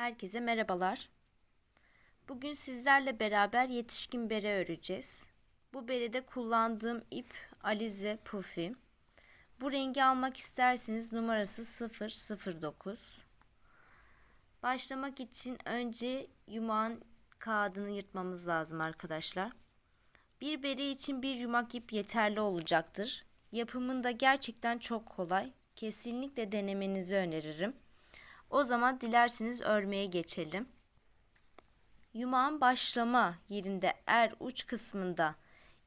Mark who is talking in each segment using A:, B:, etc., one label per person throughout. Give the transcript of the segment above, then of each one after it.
A: Herkese merhabalar. Bugün sizlerle beraber yetişkin bere öreceğiz. Bu berede kullandığım ip Alize Puffy. Bu rengi almak isterseniz numarası 009. Başlamak için önce yumağın kağıdını yırtmamız lazım arkadaşlar. Bir bere için bir yumak ip yeterli olacaktır. Yapımında gerçekten çok kolay. Kesinlikle denemenizi öneririm. O zaman dilerseniz örmeye geçelim. Yumağın başlama yerinde er uç kısmında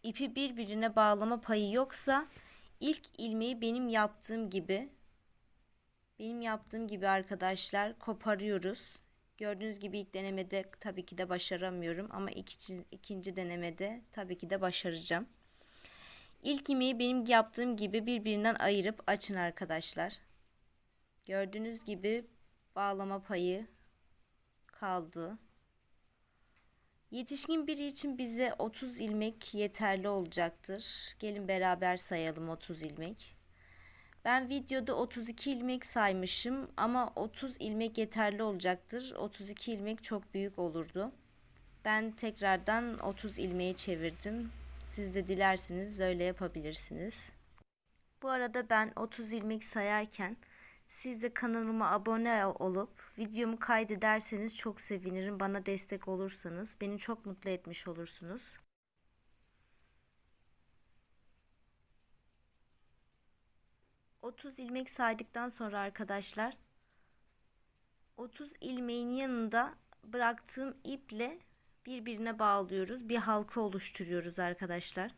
A: ipi birbirine bağlama payı yoksa ilk ilmeği benim yaptığım gibi benim yaptığım gibi arkadaşlar koparıyoruz. Gördüğünüz gibi ilk denemede tabii ki de başaramıyorum ama ikinci, ikinci denemede tabii ki de başaracağım. İlk ilmeği benim yaptığım gibi birbirinden ayırıp açın arkadaşlar. Gördüğünüz gibi bağlama payı kaldı. Yetişkin biri için bize 30 ilmek yeterli olacaktır. Gelin beraber sayalım 30 ilmek. Ben videoda 32 ilmek saymışım ama 30 ilmek yeterli olacaktır. 32 ilmek çok büyük olurdu. Ben tekrardan 30 ilmeği çevirdim. Siz de dilerseniz öyle yapabilirsiniz. Bu arada ben 30 ilmek sayarken siz de kanalıma abone olup videomu kaydederseniz çok sevinirim. Bana destek olursanız beni çok mutlu etmiş olursunuz. Otuz ilmek saydıktan sonra arkadaşlar 30 ilmeğin yanında bıraktığım iple birbirine bağlıyoruz. Bir halka oluşturuyoruz arkadaşlar.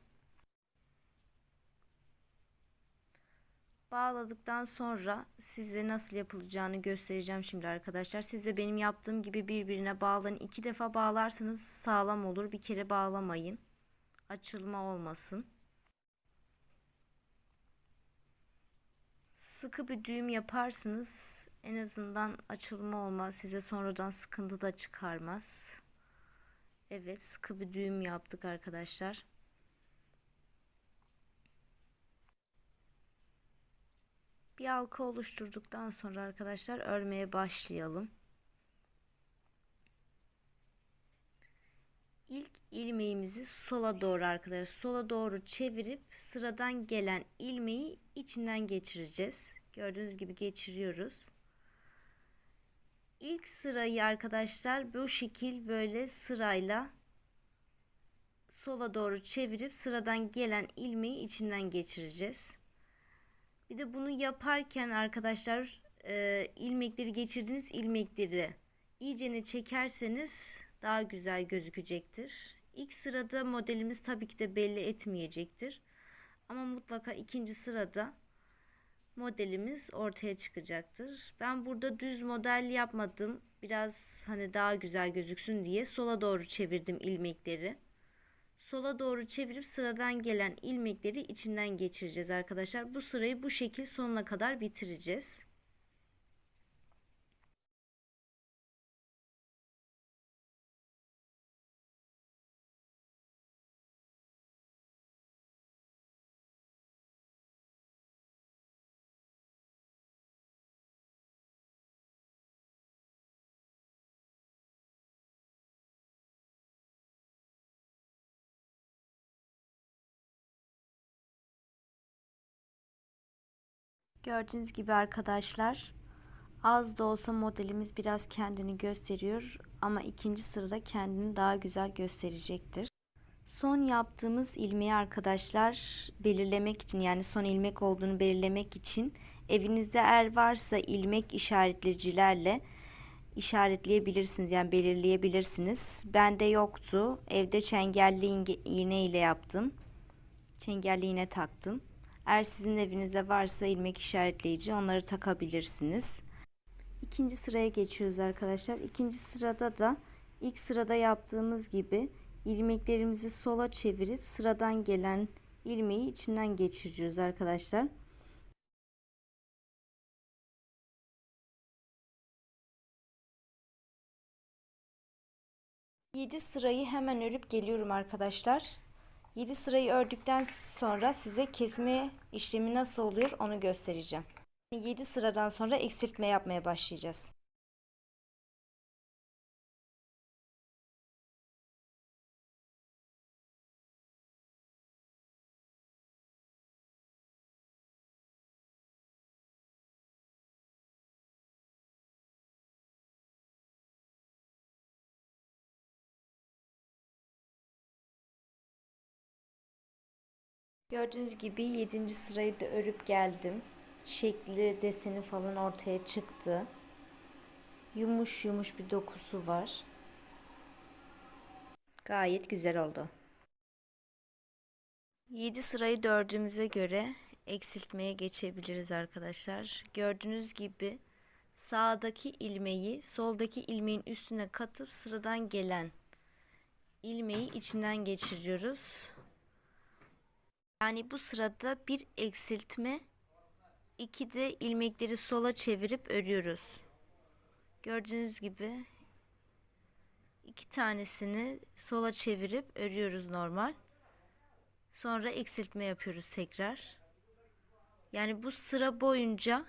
A: Bağladıktan sonra size nasıl yapılacağını göstereceğim şimdi arkadaşlar. Siz de benim yaptığım gibi birbirine bağlayın. İki defa bağlarsanız sağlam olur. Bir kere bağlamayın. Açılma olmasın. Sıkı bir düğüm yaparsınız. En azından açılma olmaz. Size sonradan sıkıntı da çıkarmaz. Evet sıkı bir düğüm yaptık arkadaşlar. Bir halka oluşturduktan sonra arkadaşlar örmeye başlayalım. İlk ilmeğimizi sola doğru arkadaşlar sola doğru çevirip sıradan gelen ilmeği içinden geçireceğiz. Gördüğünüz gibi geçiriyoruz. İlk sırayı arkadaşlar bu şekil böyle sırayla sola doğru çevirip sıradan gelen ilmeği içinden geçireceğiz. Bir de bunu yaparken arkadaşlar e, ilmekleri geçirdiğiniz ilmekleri iyicene çekerseniz daha güzel gözükecektir. İlk sırada modelimiz tabii ki de belli etmeyecektir. Ama mutlaka ikinci sırada modelimiz ortaya çıkacaktır. Ben burada düz model yapmadım. Biraz hani daha güzel gözüksün diye sola doğru çevirdim ilmekleri sola doğru çevirip sıradan gelen ilmekleri içinden geçireceğiz arkadaşlar. Bu sırayı bu şekil sonuna kadar bitireceğiz. Gördüğünüz gibi arkadaşlar az da olsa modelimiz biraz kendini gösteriyor ama ikinci sırada kendini daha güzel gösterecektir. Son yaptığımız ilmeği arkadaşlar belirlemek için yani son ilmek olduğunu belirlemek için evinizde eğer varsa ilmek işaretleyicilerle işaretleyebilirsiniz yani belirleyebilirsiniz. Bende yoktu. Evde çengelli iğne ile yaptım. Çengelli iğne taktım. Eğer sizin evinizde varsa ilmek işaretleyici onları takabilirsiniz. İkinci sıraya geçiyoruz arkadaşlar. İkinci sırada da ilk sırada yaptığımız gibi ilmeklerimizi sola çevirip sıradan gelen ilmeği içinden geçiriyoruz arkadaşlar. Yedi sırayı hemen örüp geliyorum arkadaşlar. 7 sırayı ördükten sonra size kesme işlemi nasıl oluyor onu göstereceğim. 7 sıradan sonra eksiltme yapmaya başlayacağız. Gördüğünüz gibi 7. sırayı da örüp geldim. Şekli, deseni falan ortaya çıktı. Yumuş yumuş bir dokusu var. Gayet güzel oldu. 7 sırayı dördüğümüze göre eksiltmeye geçebiliriz arkadaşlar. Gördüğünüz gibi sağdaki ilmeği soldaki ilmeğin üstüne katıp sıradan gelen ilmeği içinden geçiriyoruz. Yani bu sırada bir eksiltme, iki de ilmekleri sola çevirip örüyoruz. Gördüğünüz gibi iki tanesini sola çevirip örüyoruz normal. Sonra eksiltme yapıyoruz tekrar. Yani bu sıra boyunca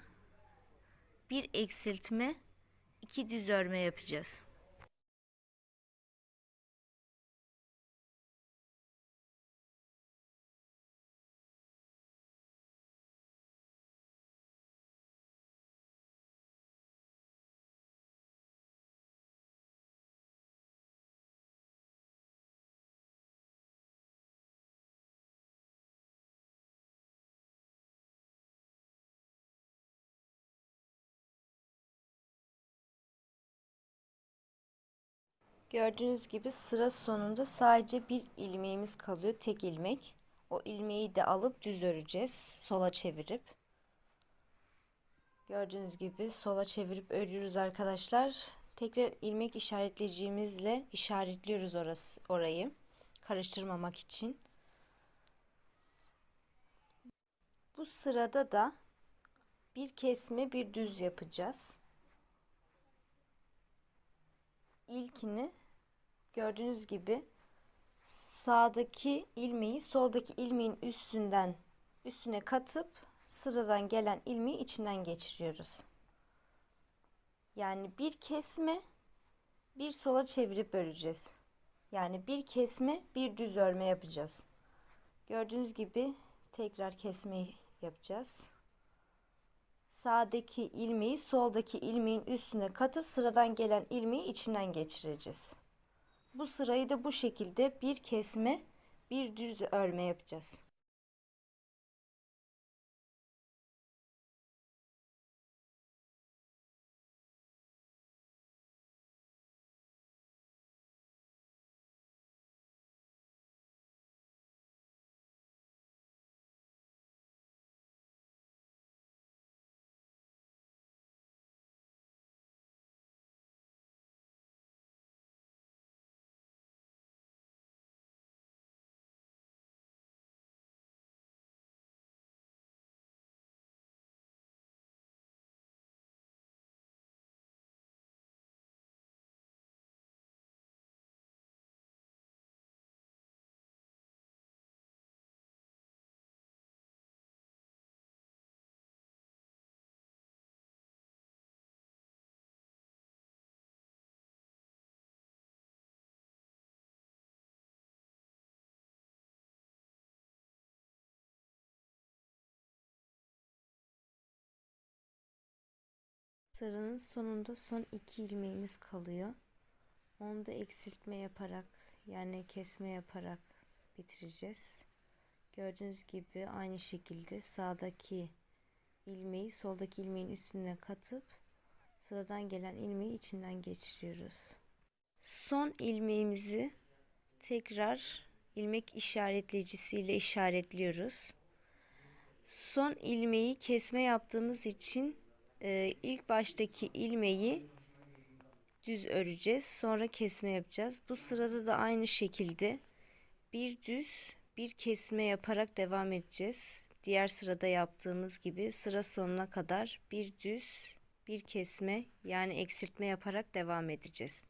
A: bir eksiltme, iki düz örme yapacağız. Gördüğünüz gibi sıra sonunda sadece bir ilmeğimiz kalıyor. Tek ilmek. O ilmeği de alıp düz öreceğiz. Sola çevirip. Gördüğünüz gibi sola çevirip örüyoruz arkadaşlar. Tekrar ilmek işaretleyicimizle işaretliyoruz orası, orayı. Karıştırmamak için. Bu sırada da bir kesme bir düz yapacağız. İlkini gördüğünüz gibi sağdaki ilmeği soldaki ilmeğin üstünden üstüne katıp sıradan gelen ilmeği içinden geçiriyoruz. Yani bir kesme bir sola çevirip öreceğiz. Yani bir kesme bir düz örme yapacağız. Gördüğünüz gibi tekrar kesmeyi yapacağız sağdaki ilmeği soldaki ilmeğin üstüne katıp sıradan gelen ilmeği içinden geçireceğiz. Bu sırayı da bu şekilde bir kesme bir düz örme yapacağız. Sıranın sonunda son iki ilmeğimiz kalıyor. Onu da eksiltme yaparak yani kesme yaparak bitireceğiz. Gördüğünüz gibi aynı şekilde sağdaki ilmeği soldaki ilmeğin üstüne katıp sıradan gelen ilmeği içinden geçiriyoruz. Son ilmeğimizi tekrar ilmek işaretleyicisiyle işaretliyoruz. Son ilmeği kesme yaptığımız için e, ilk baştaki ilmeği düz öreceğiz. Sonra kesme yapacağız. Bu sırada da aynı şekilde bir düz bir kesme yaparak devam edeceğiz. Diğer sırada yaptığımız gibi sıra sonuna kadar bir düz bir kesme yani eksiltme yaparak devam edeceğiz.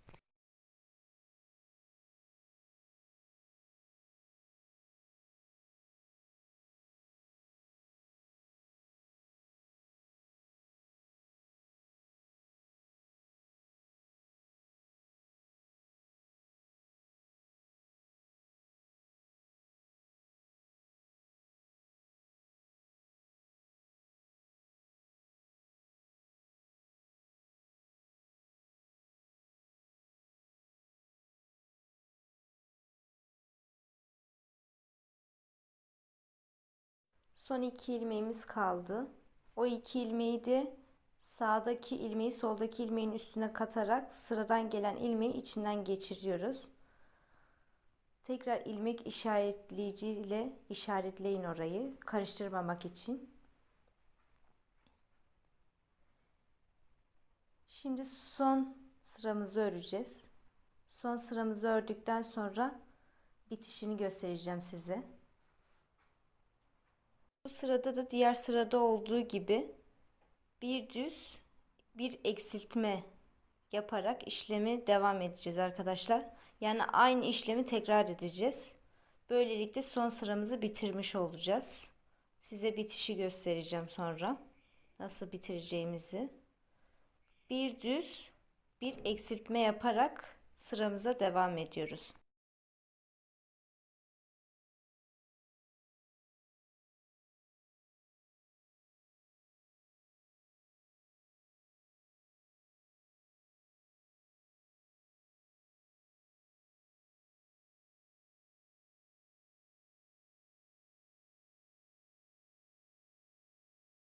A: Son iki ilmeğimiz kaldı. O iki ilmeği de sağdaki ilmeği soldaki ilmeğin üstüne katarak sıradan gelen ilmeği içinden geçiriyoruz. Tekrar ilmek işaretleyici ile işaretleyin orayı karıştırmamak için. Şimdi son sıramızı öreceğiz. Son sıramızı ördükten sonra bitişini göstereceğim size. Bu sırada da diğer sırada olduğu gibi bir düz bir eksiltme yaparak işlemi devam edeceğiz arkadaşlar. Yani aynı işlemi tekrar edeceğiz. Böylelikle son sıramızı bitirmiş olacağız. Size bitişi göstereceğim sonra. Nasıl bitireceğimizi. Bir düz bir eksiltme yaparak sıramıza devam ediyoruz.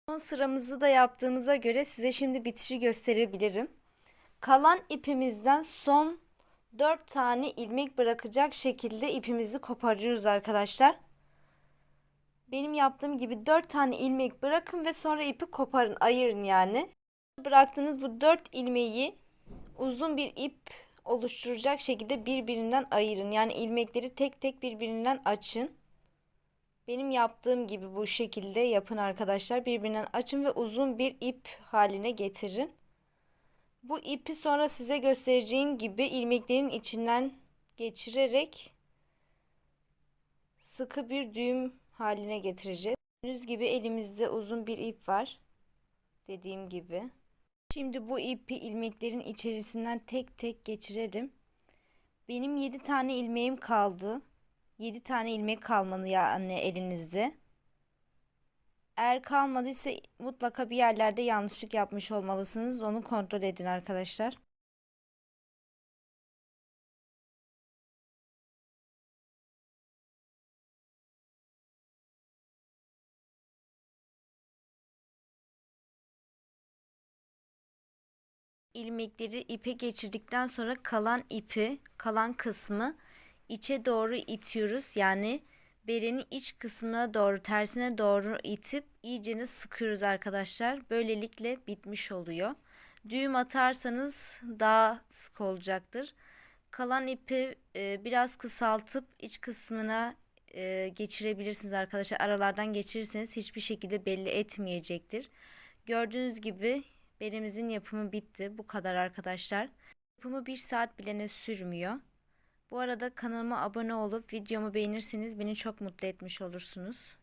A: Son sıramızı da yaptığımıza göre size şimdi bitişi gösterebilirim. Kalan ipimizden son 4 tane ilmek bırakacak şekilde ipimizi koparıyoruz arkadaşlar. Benim yaptığım gibi 4 tane ilmek bırakın ve sonra ipi koparın, ayırın yani. Bıraktığınız bu 4 ilmeği uzun bir ip oluşturacak şekilde birbirinden ayırın. Yani ilmekleri tek tek birbirinden açın. Benim yaptığım gibi bu şekilde yapın arkadaşlar. Birbirinden açın ve uzun bir ip haline getirin. Bu ipi sonra size göstereceğim gibi ilmeklerin içinden geçirerek sıkı bir düğüm haline getireceğiz. Gördüğünüz gibi elimizde uzun bir ip var. Dediğim gibi. Şimdi bu ipi ilmeklerin içerisinden tek tek geçirelim. Benim 7 tane ilmeğim kaldı. 7 tane ilmek kalmalı yani elinizde. Eğer kalmadıysa mutlaka bir yerlerde yanlışlık yapmış olmalısınız. Onu kontrol edin arkadaşlar. ilmekleri ipe geçirdikten sonra kalan ipi, kalan kısmı içe doğru itiyoruz. Yani berenin iç kısmına doğru tersine doğru itip iyicene sıkıyoruz arkadaşlar. Böylelikle bitmiş oluyor. Düğüm atarsanız daha sık olacaktır. Kalan ipi e, biraz kısaltıp iç kısmına e, geçirebilirsiniz arkadaşlar. Aralardan geçirirseniz hiçbir şekilde belli etmeyecektir. Gördüğünüz gibi beremizin yapımı bitti. Bu kadar arkadaşlar. Yapımı bir saat bile ne sürmüyor. Bu arada kanalıma abone olup videomu beğenirseniz beni çok mutlu etmiş olursunuz.